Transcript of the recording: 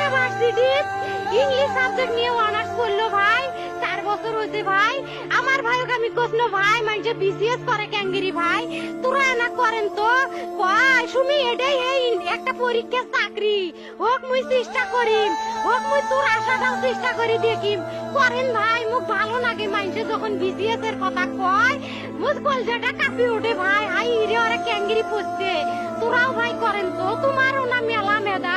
রুকিয়া varsity. English subject নিয়ে honours করল ভাই, চার বছর হয়েছে ভাই। আমার ভাইকে আমি কষলো ভাই মানে বিসিএস করে ক্যাঙ্গিরি ভাই। তোরা না করেন তো? কয়, সুমি, এটাই এই একটা পরীক্ষা চাকরি। হোক মুই চেষ্টা করিম, হোক মুই তোর আশাটাও চেষ্টা করি দেখিম। করেন ভাই মুখ ভালো লাগে মানুষে যখন বিসিএস এর কথা কয়। মুখ কলজাটা কাঁপি ওঠে ভাই। হাই রে ওরা ক্যাঙ্গিরি পড়ছে। তোরাও ভাই করেন তো? তোমারও না মেলা মেদা